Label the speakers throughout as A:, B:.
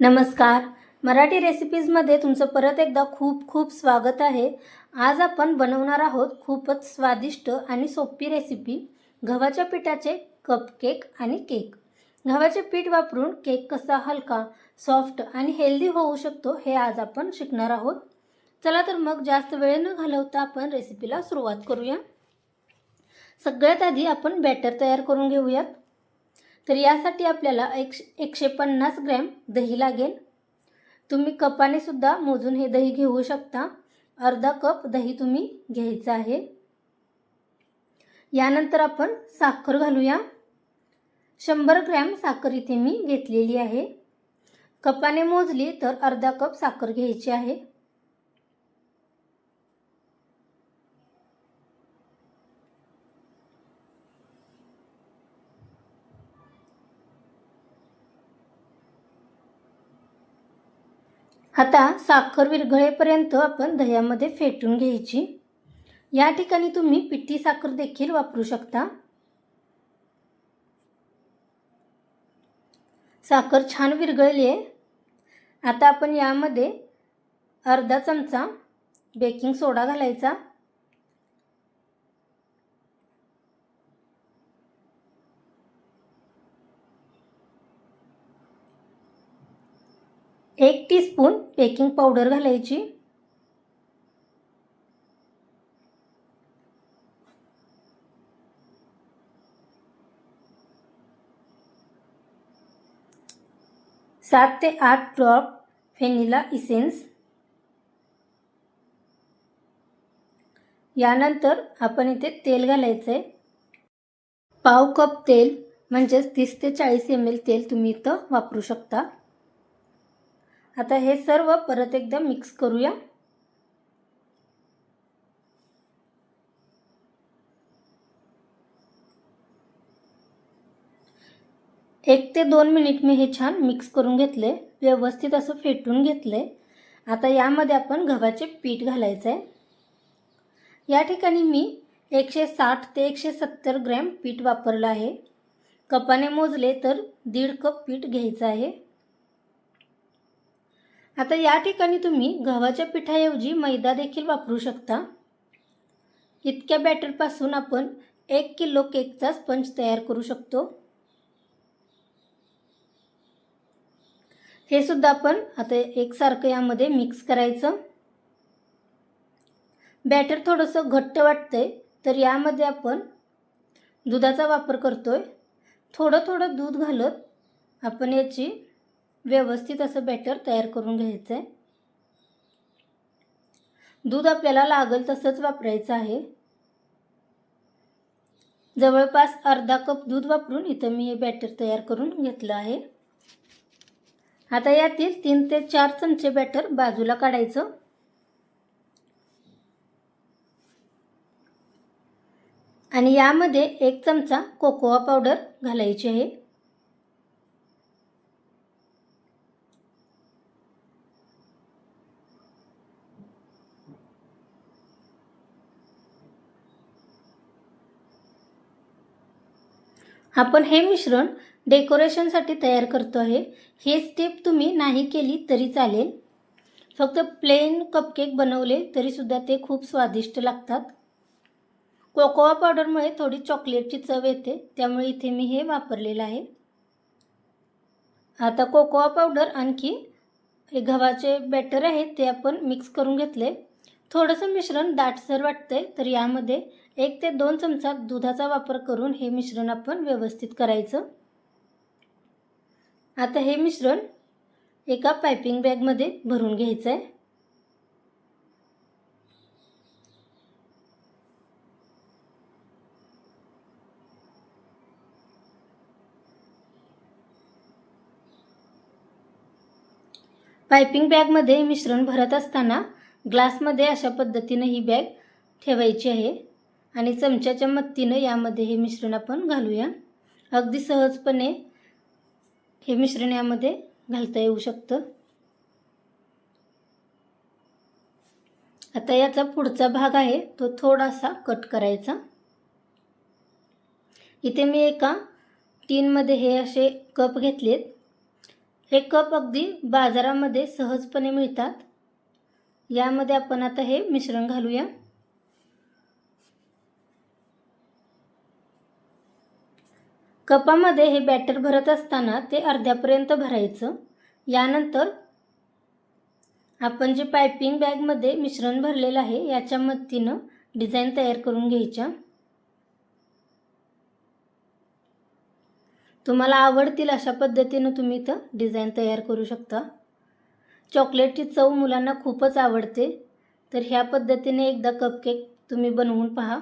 A: नमस्कार. मराठी रेसिपीजमध्ये तुमचं परत एकदा खूप खूप स्वागत आहे. आज आपण बनवणार आहोत खूपच स्वादिष्ट आणि सोपी रेसिपी गव्हाच्या पिठाचे कपकेक आणि केक गव्हाचे पीठ वापरून केक कसा हलका सॉफ्ट आणि हेल्दी होऊ शकतो हे आज आपण शिकणार आहोत. चला तर मग जास्त वेळ न घालवता आपण रेसिपीला सुरुवात करूया. सगळ्यात आधी आपण बॅटर तयार करून घेऊयात. तर यासाठी आपल्याला एक एकशे पन्नास ग्रॅम दही लागेल. तुम्ही कपाने सुद्धा मोजून हे दही घेऊ शकता. अर्धा कप दही तुम्ही घ्यायचं आहे. यानंतर आपण साखर घालूया. शंभर ग्रॅम साखर इथे मी घेतलेली आहे. कपाने मोजली तर अर्धा कप साखर घ्यायची आहे. आता साखर विरघळेपर्यंत आपण दह्यामध्ये फेटून घ्यायची. या ठिकाणी तुम्ही पिठी साखर देखील वापरू शकता. साखर छान विरघळली आहे. आता आपण यामध्ये अर्धा चमचा बेकिंग सोडा घालायचा. एक टीस्पून बेकिंग पावडर घालायची. सात ते आठ ड्रॉप व्हॅनिला इसेन्स यानंतर आपण इथे तेल घालायचं आहे पाव कप तेल म्हणजेच तीस ते चाळीस एम एल तेल तुम्ही इथं वापरू शकता. आता हे सर्व परत एकदा मिक्स करूया. एक ते दोन मिनिट मी हे छान मिक्स करून घेतले व्यवस्थित असं फेटून घेतले. आता यामध्ये आपण गव्हाचे पीठ घालायचं आहे या ठिकाणी मी एकशे साठ ते एकशे सत्तर ग्रॅम पीठ वापरलं आहे. कपाने मोजले तर दीड कप पीठ घ्यायचं आहे. आता या ठिकाणी तुम्ही गव्हाच्या पिठाऐवजी मैदा देखील वापरू शकता. इतक्या बॅटरपासून आपण एक किलो केकचा स्पंज तयार करू शकतो. हे सुद्धा आपण आता एकसारखं यामध्ये मिक्स करायचं. बॅटर थोडंसं घट्ट वाटतंय तर यामध्ये आपण दुधाचा वापर करतोय. थोडं थोडं दूध घालत आपण याची व्यवस्थित असं बॅटर तयार करून घ्यायचं आहे दूध आपल्याला लागेल तसंच वापरायचं आहे. जवळपास अर्धा कप दूध वापरून इथं मी हे बॅटर तयार करून घेतलं आहे. आता यातील तीन ते चार चमचे बॅटर बाजूला काढायचं. आणि यामध्ये एक चमचा कोकोआ पावडर घालायची आहे. आपण हे मिश्रण डेकोरेशनसाठी तयार करतो आहे. हे स्टेप तुम्ही नाही केली तरी चालेल. फक्त प्लेन कपकेक बनवले तरीसुद्धा ते खूप स्वादिष्ट लागतात. कोकोआ पावडरमुळे थोडी चॉकलेटची चव येते त्यामुळे इथे मी हे वापरलेलं आहे. आता कोकोआ पावडर आणखी हे गव्हाचे बॅटर आहे ते आपण मिक्स करून घेतले. थोडंसं मिश्रण दाटसर वाटतंय तर यामध्ये एक ते दोन चमचा दुधाचा वापर करून हे मिश्रण आपण व्यवस्थित करायचं. आता हे मिश्रण एका पायपिंग बॅगमध्ये भरून घ्यायचं आहे पायपिंग बॅगमध्ये मिश्रण भरत असताना ग्लासमध्ये अशा पद्धतीनं ही बॅग ठेवायची आहे. आणि चमच्याच्या मदतीनं यामध्ये हे मिश्रण आपण घालूया. अगदी सहजपणे हे मिश्रण यामध्ये घालता येऊ शकतं. आता याचा पुढचा भाग आहे तो थोडासा कट करायचा. इथे मी एका टीनमध्ये हे असे कप घेतलेत. हे कप अगदी बाजारामध्ये सहजपणे मिळतात. यामध्ये आपण आता हे मिश्रण घालूया. कपामध्ये हे बॅटर भरत असताना ते अर्ध्यापर्यंत भरायचं. यानंतर आपण जे पायपिंग बॅगमध्ये मिश्रण भरलेलं आहे याच्या मदतीनं डिझाईन तयार करून घ्यायच्या. तुम्हाला आवडतील अशा पद्धतीनं तुम्ही इथं डिझाईन तयार करू शकता. चॉकलेटची चव मुलांना खूपच आवडते. तर ह्या पद्धतीने एकदा कपकेक तुम्ही बनवून पहा.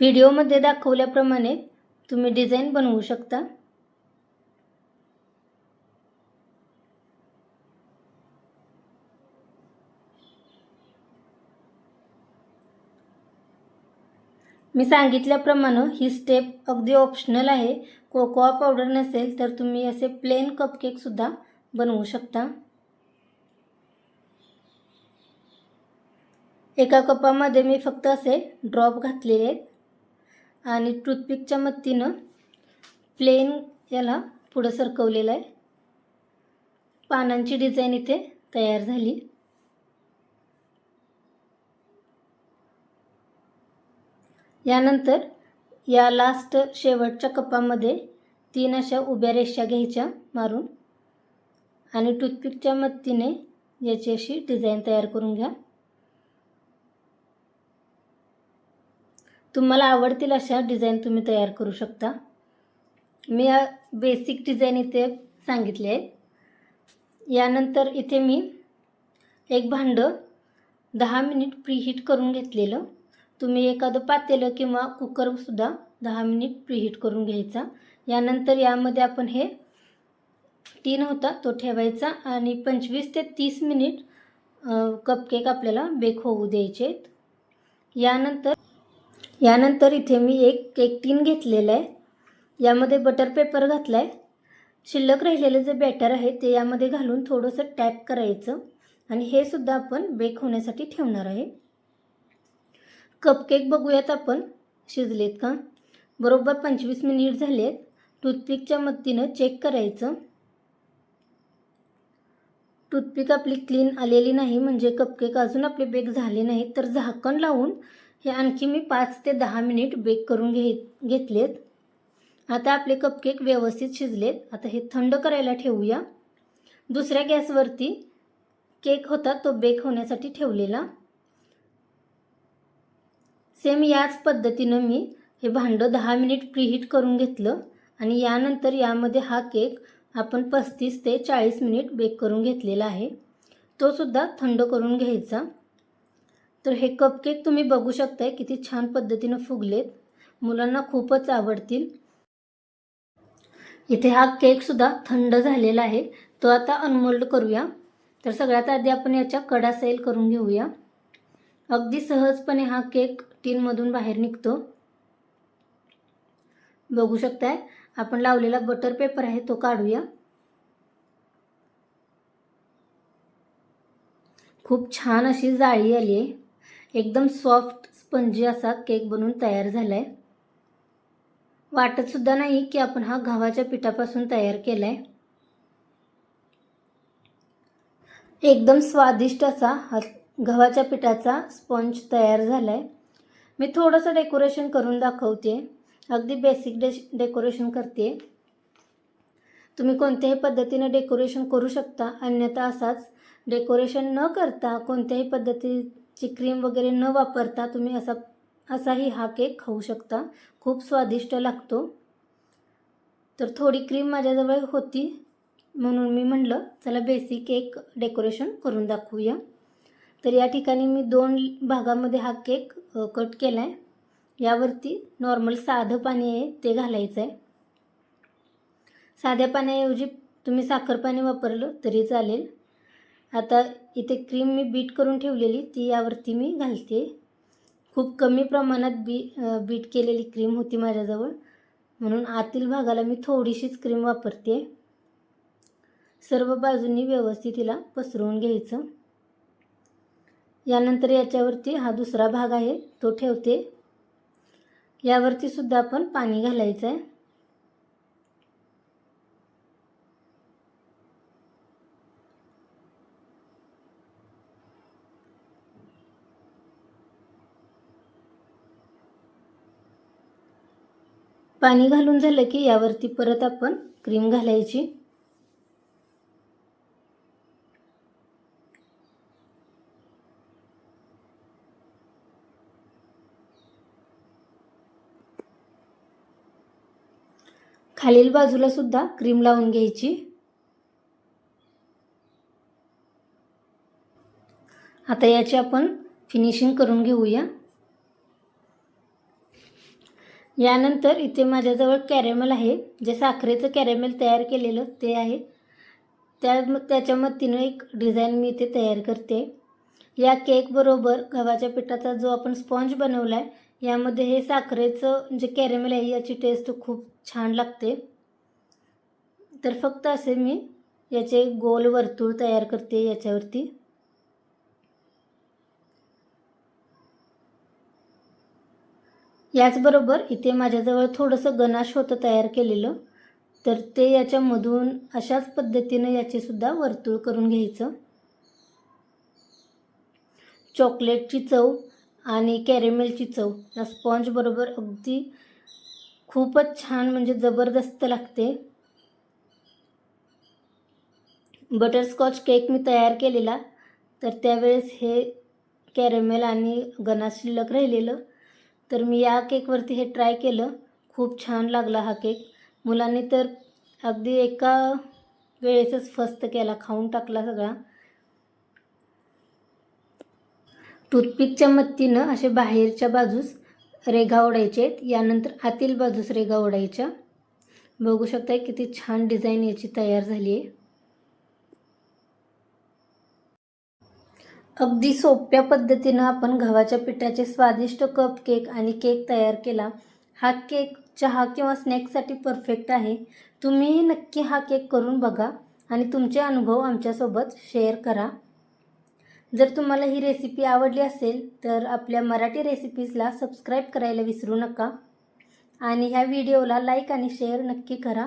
A: व्हिडिओमध्ये दाखवल्याप्रमाणे तुम्ही डिझाईन बनवू शकता. मी सांगितल्याप्रमाणे ही स्टेप अगदी ऑप्शनल आहे. कोकोआ पावडर नसेल तर तुम्ही असे प्लेन कपकेकसुद्धा बनवू शकता. एका कपामध्ये मी फक्त असे ड्रॉप घातलेले आहेत. आणि टूथपिकच्या मदतीनं प्लेन याला पुढं सरकवलेलं आहे. पानांची डिझाईन इथे तयार झाली. यानंतर या लास्ट शेवटच्या कपामध्ये तीन अशा उभ्या रेषा घ्यायच्या मारून आणि टूथपिकच्या मदतीने याची अशी डिझाईन तयार करून घ्या. तुम्हाला आवडतील अशा डिझाईन तुम्ही तयार करू शकता. मी या बेसिक डिझाईन इथे सांगितले आहे यानंतर इथे मी एक भांडं दहा मिनिट प्रीहीट करून घेतलेलं. तुम्ही एखादं पातेलं किंवा कुकरसुद्धा दहा मिनिट प्रीहीट करून घ्यायचा. यानंतर यामध्ये आपण हे टीन होता तो ठेवायचा आणि पंचवीस ते तीस मिनिट कपकेक आपल्याला बेक होऊ द्यायचे आहेत. यानंतर यानंतर इथे मी एक केक टीन घेतलेलं आहे. यामध्ये बटर पेपर घातला आहे शिल्लक राहिलेलं जे बॅटर आहे ते यामध्ये घालून थोडंसं टॅप करायचं. आणि हे सुद्धा आपण बेक होण्यासाठी ठेवणार आहे. कपकेक बघूयात आपण. शिजलेत का? बरोबर पंचवीस मिनिट झालेत. टूथपिकच्या मदतीनं चेक करायचं. टूथपिक आपली क्लीन आलेली नाही म्हणजे कपकेक अजून आपले बेक झाले नाहीत तर झाकण लावून हे आणखी मी पाच ते दहा मिनिट बेक करून घे घेतलेत. आता आपले कपकेक व्यवस्थित शिजलेत. आता हे थंड करायला ठेवूया. दुसऱ्या गॅसवरती केक होता तो बेक होण्यासाठी ठेवलेला. सेम याच पद्धतीनं मी हे भांडं दहा मिनिट प्रीहीट करून घेतलं आणि यानंतर यामध्ये हा केक आपण पस्तीस ते चाळीस मिनिट बेक करून घेतलेला आहे. तो सुद्धा थंड करून घ्यायचा. तर हे कपकेक तुम्ही बघू शकताय किती छान पद्धतीनं फुगलेत. मुलांना खूपच आवडतील. इथे हा केकसुद्धा थंड झालेला आहे. तो आता अनमोल्ड करूया. तर सगळ्यात आधी आपण याच्या कडा सेल करून घेऊया. अगदी सहजपणे हा केक टीनमधून बाहेर निघतो. बघू शकताय आपण लावलेला बटर पेपर आहे तो काढूया. खूप छान अशी जाळी आली आहे एकदम सॉफ्ट स्पंजी असा केक बनवून तयार झाला आहे वाटतसुद्धा नाही की आपण हा गव्हाच्या पिठापासून तयार केला आहे एकदम स्वादिष्ट असा हा गव्हाच्या पिठाचा स्पंज तयार झाला आहे मी थोडंसं डेकोरेशन करून दाखवते अगदी बेसिक डे डेकोरेशन करते तुम्ही कोणत्याही पद्धतीने डेकोरेशन करू शकता. अन्यथा असाच डेकोरेशन न करता कोणत्याही पद्धती ची क्रीम वगैरे न वापरता तुम्ही असा असाही हा केक खाऊ शकता. खूप स्वादिष्ट लागतो. तर थोडी क्रीम माझ्याजवळ होती म्हणून मी म्हटलं चला बेसिक केक डेकोरेशन करून दाखवूया. तर या ठिकाणी मी दोन भागामध्ये हा केक कट केला आहे यावरती नॉर्मल साधं पाणी आहे ते घालायचं आहे साध्या पाण्याऐवजी तुम्ही साखर पाणी वापरलं तरी चालेल. आता इथे क्रीम मी बीट करून ठेवलेली ती यावरती मी घालते. खूप कमी प्रमाणात बी बीट केलेली क्रीम होती माझ्याजवळ. म्हणून आतील भागाला मी थोडीशीच क्रीम वापरते. सर्व बाजूंनी व्यवस्थित तिला पसरवून घ्यायचं. यानंतर याच्यावरती हा दुसरा भाग आहे तो ठेवते. यावरती सुद्धा आपण पाणी घालायचं आहे पाणी घालून झालं की यावरती परत आपण क्रीम घालायची. खालील बाजूला सुद्धा क्रीम लावून घ्यायची. आता याची आपण फिनिशिंग करून घेऊया. यानंतर इथे माझ्याजवळ कॅरेमल आहे. जे साखरेचं कॅरेमेल तयार केलेलं ते आहे. त्या त्याच्या मदतीनं एक डिझाईन मी इथे तयार करते. या केकबरोबर गव्हाच्या पिठाचा जो आपण स्पॉन्ज बनवला आहे यामध्ये हे साखरेचं जे कॅरेमेल आहे याची टेस्ट खूप छान लागते. तर फक्त असे मी याचे गोल वर्तुळ तयार करते याच्यावरती. याचबरोबर इथे माझ्याजवळ थोडंसं गनाश होतं तयार केलेलं. तर ते याच्यामधून अशाच पद्धतीनं याचेसुद्धा वर्तुळ करून घ्यायचं. चॉकलेटची चव आणि कॅरेमेलची चव या स्पॉन्जबरोबर अगदी खूपच छान म्हणजे जबरदस्त लागते. बटरस्कॉच केक मी तयार केलेला. तर त्यावेळेस हे कॅरेमेल आणि गनाश शिल्लक राहिलेलं. तर मी या केकवरती हे ट्राय केलं. खूप छान लागला हा केक. मुलांनी तर अगदी एका वेळेसच फस्त केला खाऊन टाकला सगळा. टूथपिकच्या मदतीनं असे बाहेरच्या बाजूस रेघा ओढायचे आहेत यानंतर आतील बाजूस रेघा ओढायच्या. बघू शकताय किती छान डिझाईन याची तयार झाली आहे अगदी सोप्या पद्धतीनं आपण गव्हाच्या पिठाचे स्वादिष्ट कप केक आणि केक तयार केला. हा केक चहा किंवा स्नॅक्ससाठी परफेक्ट आहे. तुम्हीही नक्की हा केक करून बघा आणि तुमचे अनुभव आमच्यासोबत शेअर करा. जर तुम्हाला ही रेसिपी आवडली असेल तर आपल्या मराठी रेसिपीजला सबस्क्राईब करायला विसरू नका. आणि ह्या व्हिडिओला लाईक आणि शेअर नक्की करा.